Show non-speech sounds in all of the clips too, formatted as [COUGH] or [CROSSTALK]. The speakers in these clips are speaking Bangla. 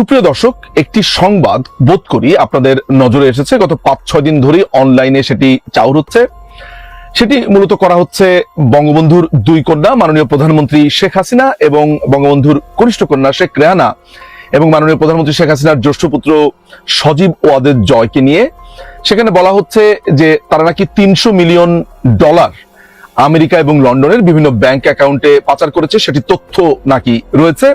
সুপ্রিয় দর্শক, একটি সংবাদ বোধ করি আপনাদের নজরে এসেছে। গত পাঁচ ছয় দিন ধরেই অনলাইনে সেটি চাউর হচ্ছে। সেটি মূলত করা হচ্ছে বঙ্গবন্ধুর দুই কন্যা, মাননীয় প্রধানমন্ত্রী শেখ হাসিনা এবং বঙ্গবন্ধুর কনিষ্ঠ কন্যা শেখ রেহানা এবং মাননীয় প্রধানমন্ত্রী শেখ হাসিনার জ্যেষ্ঠ পুত্র সজীব ওয়াদের জয়কে নিয়ে। সেখানে বলা হচ্ছে যে তারা নাকি তিনশো মিলিয়ন ডলার আমেরিকা এবং লন্ডনের বিভিন্ন ব্যাংক অ্যাকাউন্টে পাচার করেছে, সেটি তথ্য নাকি রয়েছে।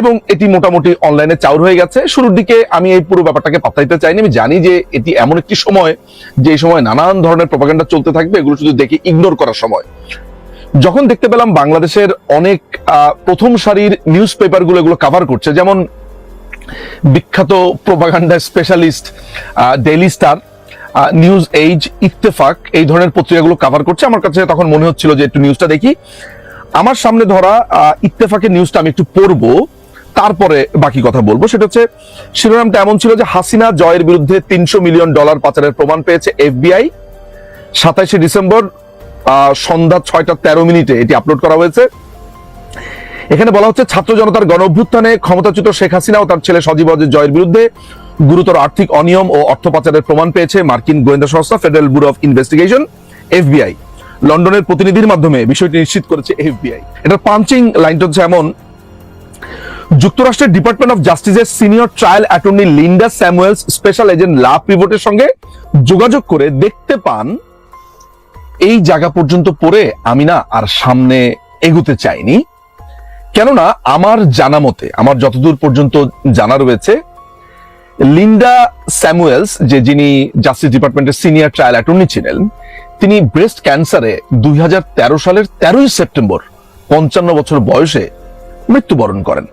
এবং এটি মোটামুটি অনলাইনে চাউর হয়ে গেছে। শুরুর দিকে আমি এই পুরো ব্যাপারটাকে পাত্তাইতে চাইনি। আমি জানি যে এটি এমন একটি সময়, যে সময় নানান ধরনের প্রপাগান্ডা চলতে থাকবে, এগুলো শুধু দেখে ইগনোর করার সময়। যখন দেখতে পেলাম বাংলাদেশের অনেক প্রথম সারির নিউজ পেপারগুলো এগুলো কাভার করছে, যেমন বিখ্যাত propaganda specialist Daily Star News Age Ittefaq, এই ধরনের পত্রিকাগুলো কাভার করছে। আমার কাছে তখন মনে হচ্ছিল যে একটু নিউজটা দেখি। আমার সামনে ধরা ইত্তেফাকের নিউজটা আমি একটু পড়ব, তারপরে বাকি কথা বলব। সেটা হচ্ছে, শিরোনামটা এমন ছিল যে হাসিনা জয়ের বিরুদ্ধে তিনশো মিলিয়ন ডলার পাচারের প্রমাণ পেয়েছে এফবিআই। সাতাইশে ডিসেম্বর সন্ধ্যা ছয়টা তেরো মিনিটে এটি আপলোড করা হয়েছে। এখানে বলা হচ্ছে, ছাত্র জনতার গণ অভ্যুত্থানে ক্ষমতাচ্যুত শেখ হাসিনা ও তার ছেলে সজীব জয়ের বিরুদ্ধে গুরুতর আর্থিক অনিয়ম ও অর্থ পাচারের প্রমাণ পেয়েছে মার্কিন গোয়েন্দা সংস্থা Federal Bureau of Investigation, FBI. লন্ডনের প্রতিনিধির মাধ্যমে বিষয়টি নিশ্চিত করেছে এফবিআই। এটার পাঞ্চিং লাইনটা হচ্ছে এমন, যুক্তরাষ্ট্রের ডিপার্টমেন্ট অফ জাস্টিসের senior trial attorney Linda Samuels special agent Love পিভটের সঙ্গে যোগাযোগ করে দেখতে পান, এই জায়গা পর্যন্ত পড়ে আমি না আর সামনে এগুতে চাইনি। কেননা আমার জানা মতে, আমার যতদূর পর্যন্ত জানা রয়েছে লিন্ডা স্যামুয়েলস, যে যিনি জাস্টিস ডিপার্টমেন্টের সিনিয়র ট্রায়াল অ্যাটর্নি ছিলেন, তিনি ব্রেস্ট ক্যান্সারে দুই সালের তেরোই সেপ্টেম্বর পঞ্চান্ন বছর বয়সে মৃত্যুবরণ করেন।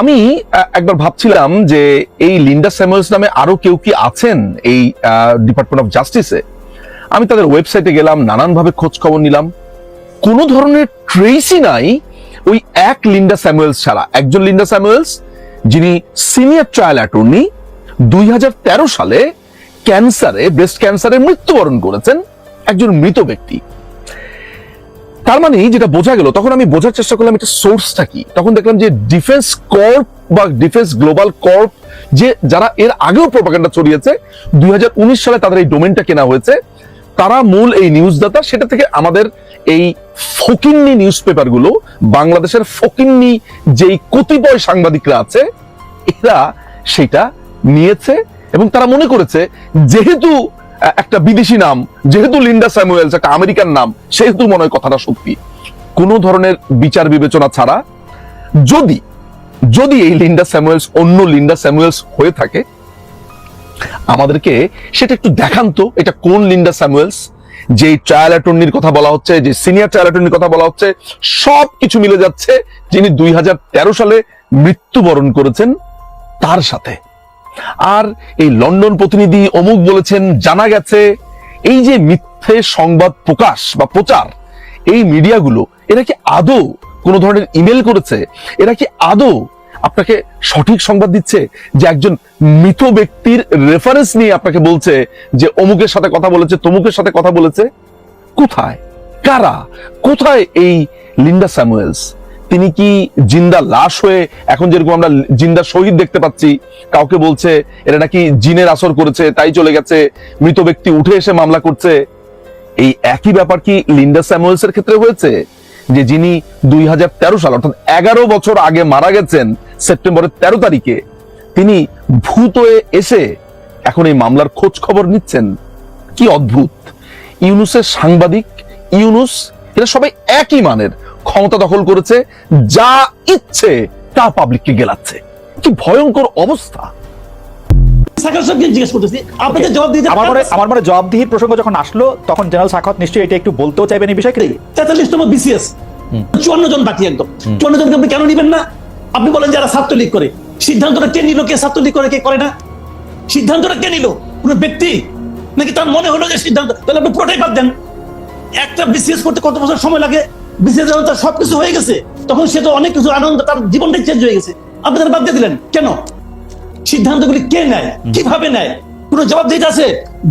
আমি একবার ভাবছিলাম যে এই লিন্ডা স্যামুয়েলস নামে আরও কেউ কি আছেন এই ডিপার্টমেন্ট অফ জাস্টিসে আমি তাদের ওয়েবসাইটে গেলাম, নানানভাবে খোঁজ খবর নিলাম। কোনো ধরনের ট্রেসই নাই ওই এক লিন্ডা স্যামুয়েলস ছাড়া। একজন লিন্ডা স্যামুয়েলস যিনি সিনিয়র ট্রায়াল অ্যাটর্নি, দুই হাজার তেরো সালে ক্যান্সারে, ব্রেস্ট ক্যান্সারে মৃত্যুবরণ করেছেন একজন মৃত ব্যক্তি। তার মানে যেটা বোঝা গেল, তখন আমি বোঝার চেষ্টা করলাম এটা সোর্সটা কি। তখন দেখলাম যে ডিফেন্স কর্প বা ডিফেন্স গ্লোবাল কর্প যে যারা এর আগেও প্রপাগান্ডা ছড়িয়েছে, দুই হাজার উনিশ সালে তাদের এই ডোমেনটা কেনা হয়েছে। তারা মূল এই নিউজ দাতা সেটা থেকে আমাদের এই ফকিন্নি নিউজ পেপারগুলো বাংলাদেশের ফকিন্নি যেই কতিপয় সাংবাদিকরা আছে, এরা সেটা নিয়েছে এবং তারা মনে করেছে যেহেতু একটা বিদেশি নাম, যেহেতু লিন্ডা স্যামুয়েলস একটা আমেরিকান নাম, সেহেতু মনে হয় কথাটা সত্যি। কোনো ধরনের বিচার বিবেচনা ছাড়া যদি যদি এই লিন্ডা স্যামুয়েলস অন্য লিন্ডা স্যামুয়েলস হয়ে থাকে আমাদেরকে সেটা একটু দেখান তো, এটা কোন লিন্ডা স্যামুয়েলস? যে ট্রায়াল অ্যাটর্নির কথা বলা হচ্ছে, যে সিনিয়র ট্রায়াল অ্যাটর্নির কথা বলা হচ্ছে সব কিছু মিলে যাচ্ছে যিনি দুই হাজার তেরো সালে মৃত্যুবরণ করেছেন তার সাথে। আর এই লন্ডন প্রতিনিধি অমুক বলেছেন, জানা গেছে এই যে মিথ্যে সংবাদ প্রকাশ বা প্রচার, এই মিডিয়াগুলো, এরা কি আদৌ কোনো ধরনের ইমেল করেছে? এরা কি আদৌ আপনাকে সঠিক সংবাদ দিচ্ছে যে একজন মৃত ব্যক্তির রেফারেন্স নিয়ে আপনাকে বলছে যে অমুকের সাথে কথা বলেছে, তমুকের সাথে কথা বলেছে। কোথায়? কারা? কোথায় এই লিন্ডা স্যামুয়েলস? তিনি কি জিন্দা লাশ হয়ে এখন যেরকম আমরা জিন্দা শহীদ দেখতে পাচ্ছি, কাউকে বলছে এরা নাকি জিনের আসর করেছে, তাই চলে গেছে, মৃত ব্যক্তি উঠে এসে মামলা করছে। এই একই ব্যাপার কি লিন্ডা স্যামুয়েলস এর ক্ষেত্রে হয়েছে? যে যিনি দুই হাজার তেরো সাল, অর্থাৎ এগারো বছর আগে মারা গেছেন সেপ্টেম্বরের তেরো তারিখে তিনি ভূত হয়ে এসে এখন এই মামলার খোঁজ খবর নিচ্ছেন। কি অদ্ভুত। ইউনুসের সাংবাদিক ইউনুস এরা সবাই একই মানের। ক্ষমতা দখল করেছে যা ইচ্ছে তা পাবলিককে গেলাচ্ছে। কি ভয়ঙ্কর অবস্থা। আমার মনে আমার জবাবদিহির প্রসঙ্গ যখন আসলো তখন জেনারেল নিশ্চয়ই এটা একটু বলতেও চাইবেন এই বিষয়কে? তেতাল্লিশতম বিসিএস চুয়ান্ন জন বাকি একদম। চুয়ান্ন জনকে আপনি কেন নিবেন না? আপনি বলেন যারা ছাত্রলীগ করে সিদ্ধান্তটা কে নিল কে ছাত্রলীগ করে কে করে না? সিদ্ধান্তটা কে নিল? কোন ব্যক্তি? নাকি তার মনে হলো যে সিদ্ধান্ত? তাহলে আপনি পুরোটাই বাদ দেন। একটা বিসিএস করতে কত বছর সময় লাগে? বিসিএস তার সবকিছু হয়ে গেছে তখন সে তো অনেক কিছু আনন্দ তার জীবনটাই চেঞ্জ হয়ে গেছে। আপনি তার বাদ দিয়ে দিলেন। কেন? সিদ্ধান্তগুলি কে নেয়? কীভাবে নেয়? কোন জবাবদিহিতা আছে?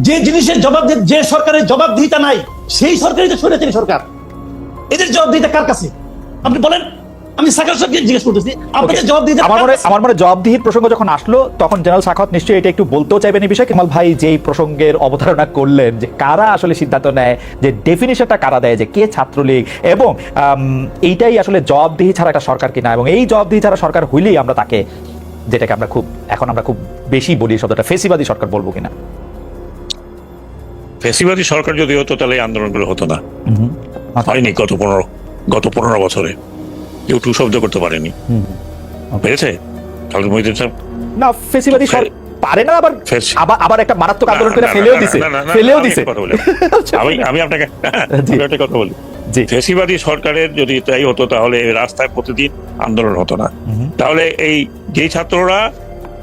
যে জিনিসের জবাব যে সরকারের জবাবদিহিতা নাই সেই সরকারই তো সরেছে সরকার। এদের জবাবদিহিতা কার কাছে? আপনি বলেন আমি সাকার সাহেবকে জিজ্ঞেস করতেছি Okay. জবাব দিতে আমার মনে আমার মনে জবাবদিহির প্রসঙ্গ যখন আসলো তখন জেনারেল সাখাওয়াত নিশ্চয়ই এটা একটু বলতেও চাইবেন এই বিষয়ে। কেমাল ভাই যেই প্রসঙ্গের অবতারণা করলেন যে কারা আসলে সিদ্ধান্ত নেয় যে ডেফিনেশনটা কারা দেয় যে কে ছাত্রলীগ এবং এইটাই আসলে জবাবদিহি ছাড়া একটা সরকার কিনা এবং এই জবাবদিহি ছাড়া সরকার হইলেই আমরা তাকে যেটাকে আমরা খুব এখন আমরা খুব বেশি বলি শব্দটা ফেসিবাদী সরকার বলব কিনা। ফেসিবাদী সরকার যদি হতো তাহলে আন্দোলনগুলো হতো না। হয়নি গত পনেরো গত পনেরো বছরে। কেউ টু শব্দ করতে পারেনি। পেরেছে? খালেদ মহিউদ্দিন সাহেব না ফেসিবাদী সর পারে না আবার আবার আবার একটা মারাত্মক আন্দোলন করে ফেলেও দিছে। ফেলেও দিছে। কথা বলি। [LAUGHS] আমি আমি আপনাকে একটা কথা বলি। জি। ফেসিবাদী সরকারের যদি তাই হতো তাহলে রাস্তায় প্রতিদিন আন্দোলন হতো না। তাহলে এই যেই ছাত্ররা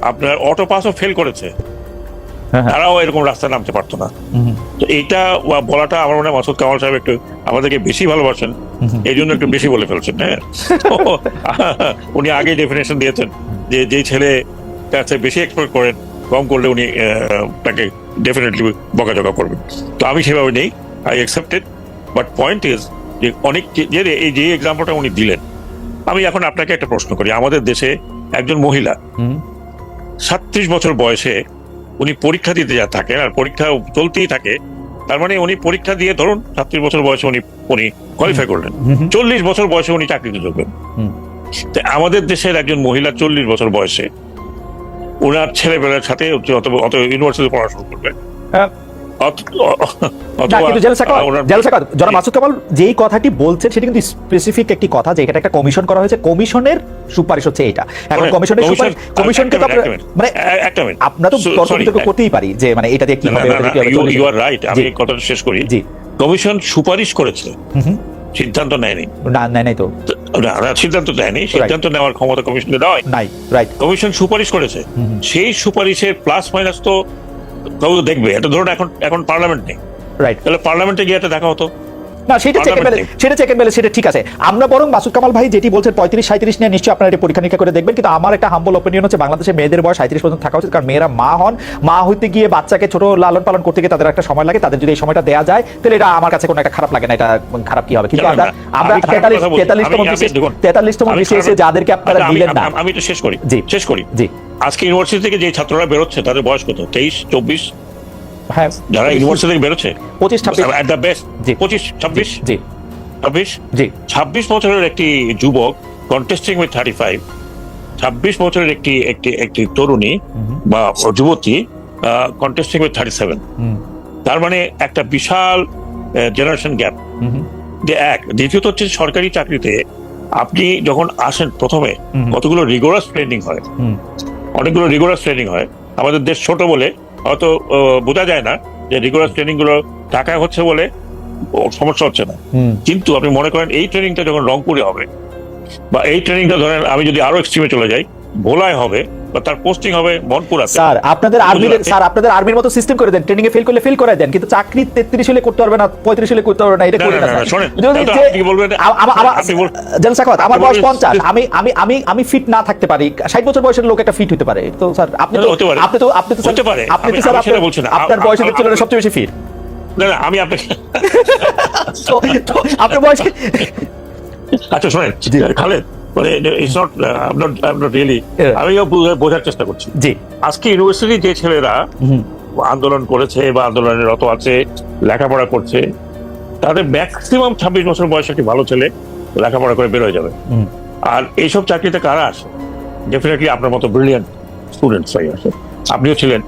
আপনার অটো পাসও ফেল করেছে। তারাও এরকম রাস্তায় নামতে পারতো না। তো ওয়া- বলাটা আমার মনে হয় মাসুদ কামাল সাহেব একটু আমাদেরকে বেশি ভালোবাসেন এই জন্য একটু বেশি বলে ফেলছেন হ্যাঁ? [LAUGHS] উনি আগে ডেফিনেশন দিয়েছেন যে যেই ছেলে কাছে বেশি এক্সপোর্ট করেন কম করলে উনি তাকে ডেফিনেটলি বকাঝকা করবেন তো আমি সেভাবে নেই I accepted but point is যে অনেক যে যে- এই যে এক্সাম্পলটা উনি দিলেন আমি এখন আপনাকে একটা প্রশ্ন করি। আমাদের দেশে একজন মহিলা। সাতত্রিশ বছর বয়সে উনি পরীক্ষা দিতে যা থাকে আর পরীক্ষা চলতেই থাকে। তার মানে উনি পরীক্ষা দিয়ে ধরুন সাতত্রিশ বছর বয়সে উনি উনি কোয়ালিফাই করলেন। চল্লিশ বছর বয়সে উনি চাকরিতে ঢুকবেন আমাদের দেশের একজন মহিলা চল্লিশ বছর বয়সে ওনার ছেলেবেলার সাথে অত অত ইউনিভার্সিটি পড়াশোনা করবে। হ্যাঁ। না কিন্তু জেল সাকাওয়াত ওনার- জেল জনাব মাসুদ কামাল যেই কথাটি বলছেন সেটা কিন্তু স্পেসিফিক একটি কথা যে এখানে একটা কমিশন করা হয়েছে। কমিশনের সুপারিশ হচ্ছে এটা। এখন কমিশনের সুপারিশ কমিশনকে তো একটা আমরা- minute, মানে একটা মিনিট আপনারা তো তর্ক বিতর্ক করতেই পারি যে মানে এটা দিয়ে কি হবে ওটা দিয়ে কি হবে চল্লিশ- ইউ আর রাইট আমি কথাটা শেষ করি। জি। কমিশন সুপারিশ করেছে। সিদ্ধান্ত নেয়নি। না নাই নাই তো। তো- না না, সিদ্ধান্ত নেয়নি সিদ্ধান্ত নেওয়ার ক্ষমতা কমিশনকে দেওয়া নাই রাইট কমিশন সুপারিশ করেছে। সেই সুপারিশের প্লাস মাইনাস তো কেউ তো দেখবে এটা ধরুন এখন এখন পার্লামেন্ট নেই। রাইট তাহলে পার্লামেন্টে গিয়ে এটা দেখা হতো। না সেটা চেক Parliament সেটা চেক বেলে সেটা ঠিক আছে। আমরা বরং মাসুদ কামাল ভাই যেটি বলছেন পঁয়ত্রিশ সাঁত্রিশ নিয়ে নিশ্চয়ই আপনারা এটা পরীক্ষা নিরীক্ষা করে দেখবেন কিন্তু আমার একটা হাম্বল অপিনিয়ন হচ্ছে বাংলাদেশে মেয়েদের বয়স সাঁত্রিশ পর্যন্ত থাকা উচিত কারণ মেয়েরা মা হন। মা হইতে গিয়ে বাচ্চাকে ছোট লালন পালন করতে গিয়ে তাদের একটা সময় লাগে তাদের যদি এই সময়টা দেওয়া যায় তাহলে এটা আমার কাছে কোনো একটা খারাপ লাগে না এটা খারাপ কি হবে? কিন্তু আমরা তেতাল্লিশ তেতাল্লিশতম তেতাল্লিশতম যাদেরকে আপনারা দিলেন না। আমি- আমি শেষ করি। জি। শেষ করি। জি। আজকে ইউনিভার্সিটি থেকে যে ছাত্ররা বেরোচ্ছে তাদের বয়স কত? তেইশ চব্বিশ? হ্যাঁ যারা ইউনিভার্সিটি থেকে বেরোচ্ছে? পঁচিশ ছাব্বিশ। অ্যাট দ্য বেস্ট জি। পঁচিশ ছাব্বিশ? জি ছাব্বিশ? জি। ছাব্বিশ বছরের একটি যুবক কন্টেস্টিং উইথ থার্টি ফাইভ ছাব্বিশ বছরের একটি একটি একটি তরুণী বা যুবতী কন্টেস্টিং উইথ থার্টি সেভেন তার মানে একটা বিশাল জেনারেশন গ্যাপ যে এক দ্বিতীয়ত হচ্ছে সরকারি চাকরিতে আপনি যখন আসেন প্রথমে কতগুলো রিগোরাস ট্রেনিং হয়। অনেকগুলো রেগুলার ট্রেনিং হয়। আমাদের দেশ ছোট বলে হয়তো বোঝা যায় না যে রেগুলার ট্রেনিংগুলো টাকায় হচ্ছে বলে সমস্যা হচ্ছে না। কিন্তু আপনি মনে করেন এই ট্রেনিংটা যখন রংপুরে হবে বা এই ট্রেনিংটা ধরেন আমি যদি আরও এক্সট্রিমে চলে যাই ভোলায় হবে বা তার পোস্টিং হবে স্যার আপনাদের আর্মির স্যার আপনাদের আর্মির মতো সিস্টেম করে দেন। ট্রেনিং এ ফেল করলে ফেল করে দেন কিন্তু চাকরি তেত্রিশ হলে করতে পারবে না পঁয়ত্রিশ হলে করতে পারবে না এটা করে না। শোনেন, আপনি বলবেন, আমার- আপনি আপনি বয়স বলবেন- পঞ্চাশ আমি আমি আমি আমি ফিট না থাকতে পারি। ষাট বছর বয়সের লোক একটা ফিট হতে পারে। তো স্যার আপনি তো আপনি তো আপনি তো হতে পারে। আপনি তো স্যার আপনার- বয়সের তুলনায় সবচেয়ে বেশি ফিট না না আমি আপনাকে আপনার বয়স আচ্ছা শোনেন। খালেদ মানে it's not I not I not really আমিও বোঝার চেষ্টা করছি। জি। আজকে ইউনিভার্সিটি যে ছেলেরা আন্দোলন করেছে বা আন্দোলনে রত আছে লেখাপড়া করছে তাদের ম্যাক্সিমাম ছাব্বিশ বছর বয়সে একটি ভালো ছেলে লেখাপড়া করে বের হয়ে যাবে। আর এইসব চাকরিতে কারা আসে? ডেফিনেটলি আপনার মতো ব্রিলিয়ান্ট স্টুডেন্টস আসে। আপনিও ছিলেন